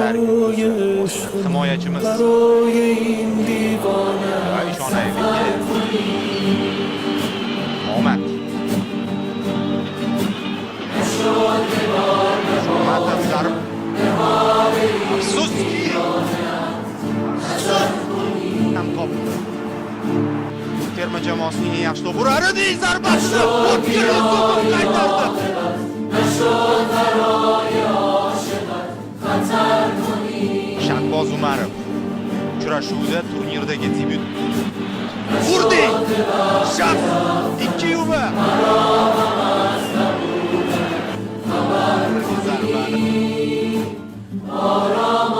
Bergümüzün himoyachimiz Oysha Onayeviga omad Samatov zarb afsuski ham topdi terma jamoasining eng Шаҳбоз Умаров uchrashuvda turnirdagi debyut urdi shaxs ikki yuvi Oram